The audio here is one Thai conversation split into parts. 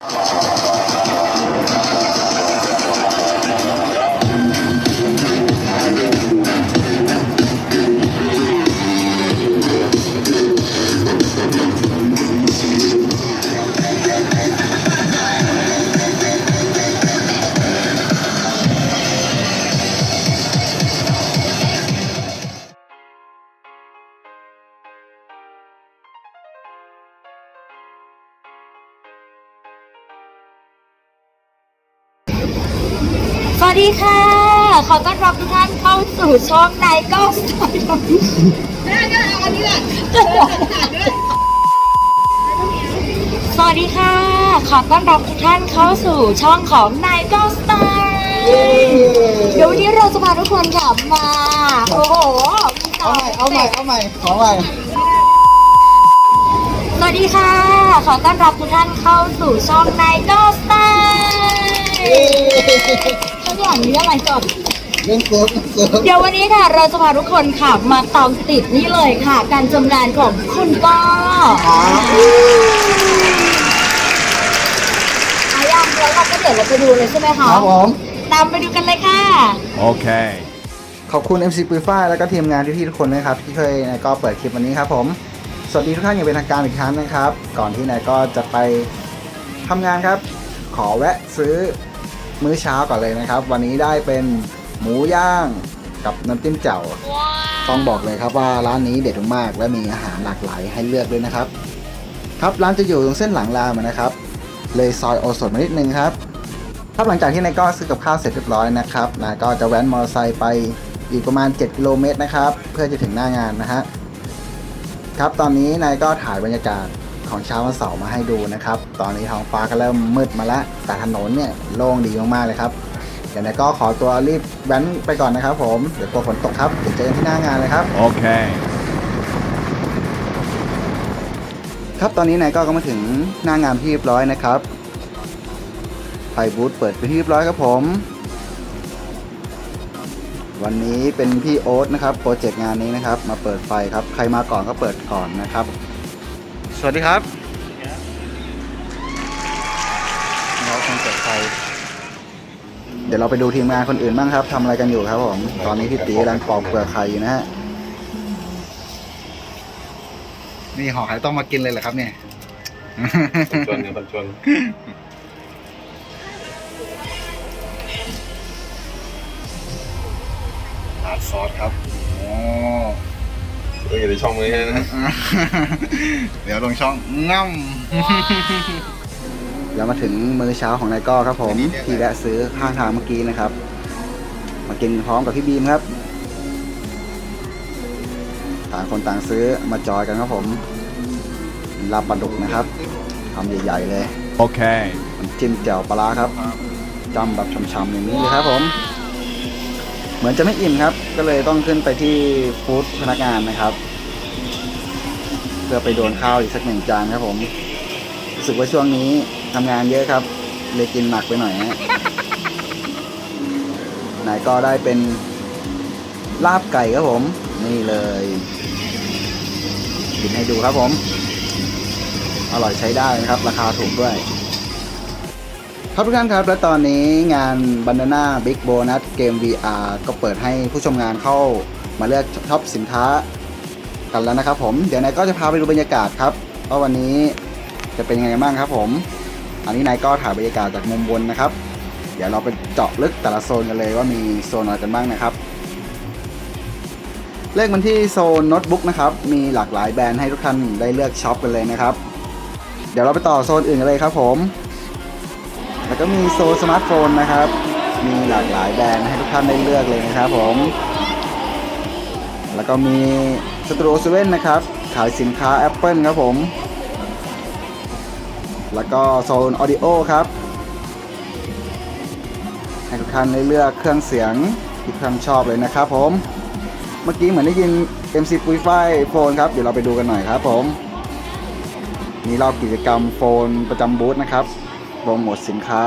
ส ค่ะ ขอต้อนรับทุกท่านเข้าสู่ช่องนายก้องสไตล์ทอมสวัสดีค่ะ ขอต้อนรับทุกท่านเข้าสู่ช่องของนายก้องสไตล์เดี๋ยววันนี้เราจะพาทุกคนค่ะมา โอ้โหมีสเอาใหม่เอาใหม่ เอาใหม่ ขอใหม่ สวัสดีค่ะ ขอต้อนรับทุกท่านเข้าสู่ช่องนายก้องสไตล์ ขาอย่างนี้อะไรก่อน เรื่องเซิร์ฟเรื่องเซิร์ฟเดี๋ยววันนี้ค่ะเราจะพาทุกคนค่ะมาตามติดนี่เลยค่ะ การจำงานของคุณก้อครับอายังแล้วเราก็เดี๋ยวเราไปดูเลยใช่ไหมคคะรับผมตามไปดูกันเลยค่ะ Okay. ขอบคุณ MC ปุยฝ้ายแล้วก็ทีมงานพี่ๆทุกคนนะครับที่เคยนายก็เปิดคลิปวันนี้ครับผมสวัสดีทุกท่านอย่างเป็นทางการอีกครั้งนะครับ ก่อนที่นายก็จะไปทำงานครับ ขอแวะซื้อ มื้อเช้าก่อนเลยนะครับ วันนี้ได้เป็นหมูย่างกับน้ำจิ้มแจ่วต้องบอกเลยครับว่าร้านนี้เด็ดมากๆและมีอาหารหลากหลายให้เลือกด้วยนะครับ ครับร้านจะอยู่ตรงเส้นหลังรามนะครับ เลยซอยโอสถมานิดนึงครับครับหลังจากที่นายก็ซื้อกับข้าวเสร็จเรียบร้อยนะครับนายก็จะแว้นมอเตอร์ไซค์ไปอีกประมาณ 7 กิโลเมตรนะครับ เพื่อจะถึงหน้างานนะฮะครับตอนนี้นายก็ถ่ายบรรยากาศ ของเช้าวันเสาร์มาให้ดูนะครับ ตอนนี้ท้องฟ้าก็เริ่มมืดมาแล้ว แต่ถนนเนี่ยโล่งดีมากๆเลยครับเดี๋ยวนายก็ขอตัวรีบแว้นไปก่อนนะครับผม เดี๋ยวกลัวฝนตกครับเดี๋ยวเจอกันที่หน้างานเลยครับ Okay. ครับตอนนี้นายก็ก็มาถึงหน้างานที่เรียบร้อยนะครับไฟบูธเปิดไปนที่เรียบร้อยครับผม วันนี้เป็นพี่โอ๊ตนะครับโปรเจกต์งานนี้นะครับ มาเปิดไฟครับ ใครมาก่อนก็เปิดก่อนนะครับ สวัสดีครับเราคงเปิดไฟเดี๋ยวเราไปดูทีมงานคนอื่นบ้างครับทำอะไรกันอยู่ครับผมตอนนี้พี่ตีกำลังปอกเปลือกไข่อยู่นะฮะนี่ห่อไข่ต้องมากินเลยเหรอครับ เนี่ย ชวนกันชวนราดซอสครับโอ้ เอออย่าไปช่องมือให้นะเดี๋ยวลงช่องง่ำเดี๋ยวมาถึงมื้อเช้าของนายก้อครับผมที่แวะซื้อข้างทางเมื่อกี้นะครับ มากินพร้อมกับพี่บีมครับต่างคนต่างซื้อมาจอยกันครับผมลาบปลาดุกนะครับทำใหญ่ๆเลย Okay. น้ำจิ้มแจ่วปลาร้าครับจำแบบช่ำๆอย่างนี้เลยครับผม เหมือนจะไม่อิ่มครับ ก็เลยต้องขึ้นไปที่ฟู้ดพนักงานนะครับ เพื่อไปโดนข้าวอีกสักหนึ่งจานครับผมรู้สึกว่าช่วงนี้ทำงานเยอะครับ เลยกินหนักไปหน่อยฮะไหนก็ได้เป็นลาบไก่ครับผม นี่เลยกินให้ดูครับผม อร่อยใช้ได้นะครับ ราคาถูกด้วย ครับทุกท่านครับ และตอนนี้งาน Banana Big Bonus เกม VR ก็เปิดให้ผู้ชมงานเข้ามาเลือกช็อปสินค้ากันแล้วนะครับผมเดี๋ยวนายก็จะพาไปดูบรรยากาศครับว่าวันนี้จะเป็นยังไงบ้างครับผม อันนี้นายก็ถ่ายบรรยากาศจากมุมบนนะครับ เดี๋ยวเราไปเจาะลึกแต่ละโซนกันเลยว่ามีโซนอะไรกันบ้างนะครับเลขมันที่โซนโน้ตบุ๊กนะครับมีหลากหลายแบรนด์ให้ทุกท่านได้เลือกช็อปกันเลยนะครับ เดี๋ยวเราไปต่อโซนอื่นกันเลยครับผม แล้วก็มีโซสมาร์ทโฟนนะครับ มีหลากหลายแบรนด์ให้ทุกท่านได้เลือกเลยนะครับผม แล้วก็มีสตูดิโอเซเว่นนะครับ ขายสินค้า Apple ครับผม แล้วก็โซนออดิโอครับ ให้ทุกท่านได้เลือกเครื่องเสียงที่ท่านชอบเลยนะครับผม เมื่อกี้เหมือนได้ยิน MC ปุยไฟโฟนครับ เดี๋ยวเราไปดูกันหน่อยครับผมมีรอบกิจกรรมโฟนประจำบูธนะครับ โปรโมทสินค้า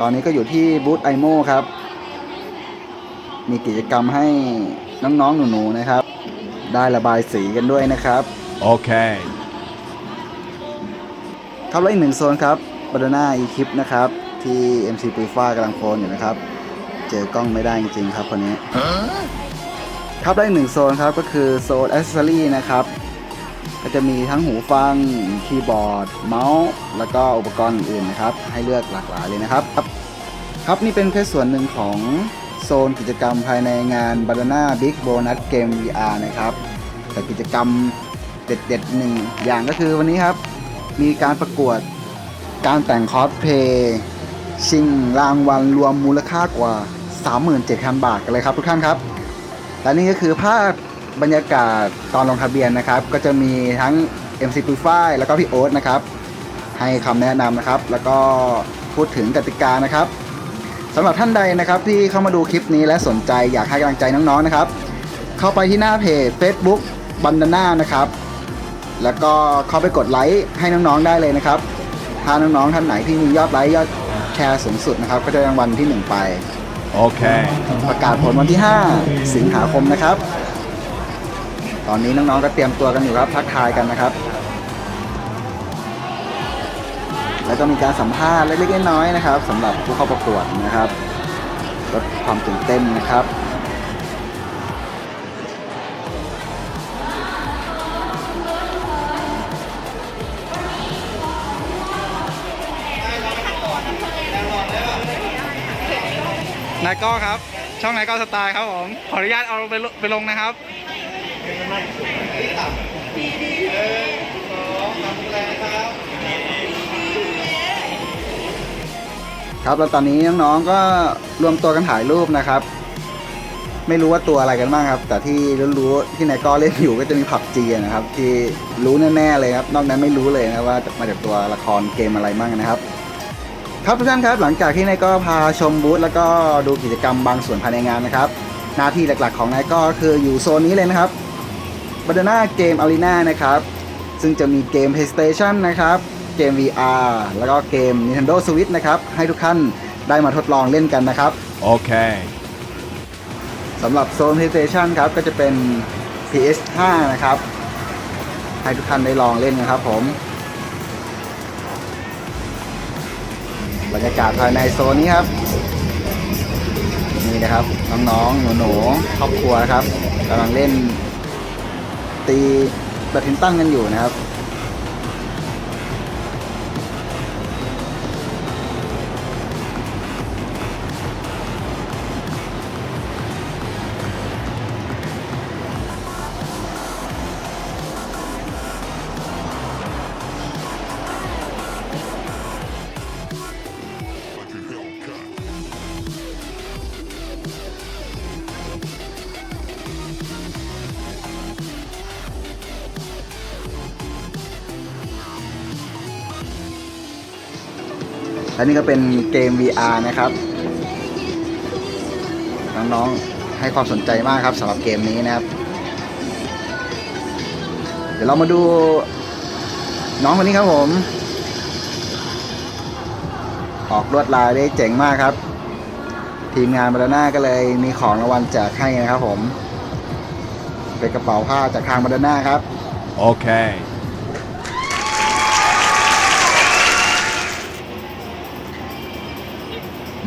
ตอนนี้ก็อยู่ที่บูธไอโมครับ มีกิจกรรมให้น้องๆ หนูๆ นะครับ ได้ระบายสีกันด้วยนะครับ Okay. ครับแล้วอีกหนึ่งโซนครับบานาน่าอีคิปนะครับ ที่ MC ปุยฟ้ากำลังโฟนอยู่นะครับ เจอกล้องไม่ได้จริงๆครับคนนี้ ครับแล้วอีกหนึ่งโซนครับก็คือโซนอ c เซ s ซอรี่นะครับ ก็จะมีทั้งหูฟัง คีย์บอร์ด เมาส์ แล้วก็อุปกรณ์อื่นๆนะครับ ให้เลือกหลากหลายเลยนะครับ ครับนี่เป็นแค่ส่วนหนึ่งของโซนกิจกรรมภายในงาน Banana Big Bonus Game VR นะครับ แต่กิจกรรมเด็ดๆหนึ่งอย่างก็คือวันนี้ครับ มีการประกวดการแต่งคอสเพลย์ชิงรางวัลรวมมูลค่ากว่า 37,000 บาทกันเลยครับทุกท่านครับ และนี่ก็คือภาพบรรยากาศตอนลงทะเบียนนะครับ ก็จะมีทั้ง MC ปุยฝ้ายแล้วก็พี่โอ๊ตนะครับ ให้คำแนะนำนะครับ แล้วก็พูดถึงกติกานะครับสำหรับท่านใดนะครับที่เข้ามาดูคลิปนี้และสนใจอยากให้กำลังใจน้องๆนะครับ เข้าไปที่หน้าเพจ Facebook b a n d a n a นะครับ แล้วก็เข้าไปกดไลค์ให้น้องๆได้เลยนะครับ ถ้าน้องๆท่านไหนที่มียอดไลค์ยอดแชร์สูงสุดนะครับ ก็จะได้รางวัลที่ 1 ไป Okay. ประกาศผลวันที่ 5 สิงหาคมนะครับ ตอนนี้น้องๆก็เตรียมตัวกันอยู่ครับทักทายกันนะครับ แล้วก็มีการสัมภาษณ์เล็กๆน้อยๆนะครับสำหรับผู้เข้าประกวดนะครับลดความตื่นเต้นนะครับนายก้อครับ ช่องนายก้อสไตล์ครับผม ขออนุญาตเอาไปลไปลงนะครับ ครับแล้วตอนนี้น้องๆก็รวมตัวกันถ่ายรูปนะครับ ไม่รู้ว่าตัวอะไรกันบ้างครับ แต่ที่รู้ๆที่นายก้อเล่นอยู่ก็จะมีผับจีนะครับ ที่รู้แน่ๆเลยครับ นอกนั้นไม่รู้เลยนะว่ามาจากตัวละครเกมอะไรบ้างนะครับ ครับทุกท่านครับหลังจากที่นายก้อพาชมบูธแล้วก็ดูกิจกรรมบางส่วนภายในงานนะครับ หน้าที่หลักๆของนายก้อคืออยู่โซนนี้เลยนะครับ b a n a n a Game Arena นะครับซึ่งจะมีเกม PlayStation นะครับ เกม VR แล้วก็เกม Nintendo Switch นะครับ ให้ทุกท่านได้มาทดลองเล่นกันนะครับ Okay. สำหรับโซน PlayStation ครับ ก็จะเป็น PS5 นะครับ ให้ทุกท่านได้ลองเล่นนะครับผมบรรยากาศภายในโซนนี้ครับ นี่นะครับ น้องๆหนูๆครอบครัวครับกำลังเล่นตีแบดมินตันกันอยู่นะครับ และนี่ก็เป็นเกม VR นะครับ น้องๆให้ความสนใจมากครับสำหรับเกมนี้นะครับ เดี๋ยวเรามาดูน้องคนนี้ครับผม ออกลวดลายได้เจ๋งมากครับ ทีมงานบาราน่าก็เลยมีของรางวัลแจกให้นะครับผม เป็นกระเป๋าผ้าจากทางบาราน่าครับ Okay.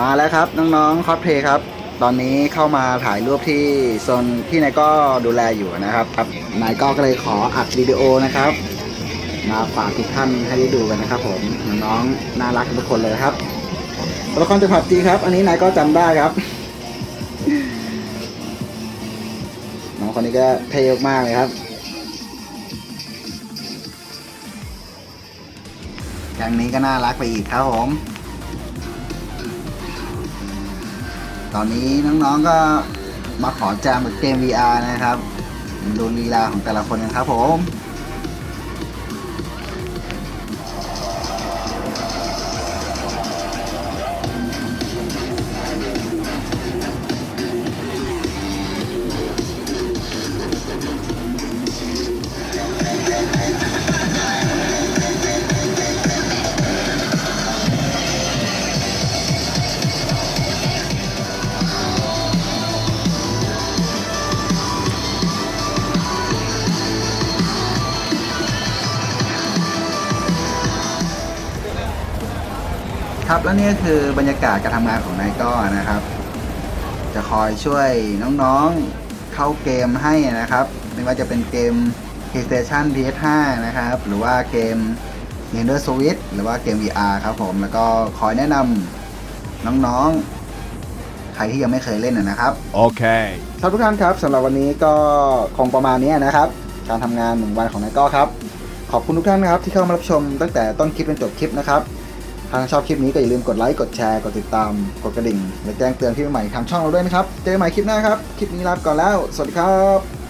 มาแล้วครับ น้องๆคอสเพลย์ครับ ตอนนี้เข้ามาถ่ายรูปที่โซนที่นายก็ดูแลอยู่นะครับครับนายก็ก็เลยขออัดวิดีโอนะครับ มาฝากทุกท่านให้ได้ดูกันนะครับ ผมน้องๆน่ารักทุกคนเลยครับตัวละครจากผับจีครับ อันนี้นายก็จำได้ครับ น้องคนนี้ก็เท่มากเลยครับอย่างนี้ก็น่ารักไปอีกครับผม ตอนนี้น้องๆก็มาขอจามกับเกม VR นะครับ ดูลีลาของแต่ละคนกันครับผม ครับ และนี่ก็คือบรรยากาศการทำงานของนายก้อนะครับ จะคอยช่วยน้องๆเข้าเกมให้นะครับ ไม่ว่าจะเป็นเกม PlayStation PS5 นะครับ หรือว่าเกม Nintendo Switch หรือว่าเกม VR ครับผม แล้วก็คอยแนะนำน้องๆ ใครที่ยังไม่เคยเล่นนะนะครับ Okay. ครับทุกท่านครับสำหรับวันนี้ก็คงประมาณนี้นะครับ การทำงานหนึ่งวันของนายก้อครับ ขอบคุณทุกท่านนะครับที่เข้ามารับชมตั้งแต่ต้นคลิปจนจบคลิปนะครับ ถ้าชอบคลิปนี้ก็อย่าลืมกดไลค์ กดแชร์ กดติดตาม กดกระดิ่ง และแจ้งเตือนคลิปใหม่ทางช่องเราด้วยนะครับ เจอกันใหม่คลิปหน้าครับ คลิปนี้ลาไปก่อนแล้ว สวัสดีครับ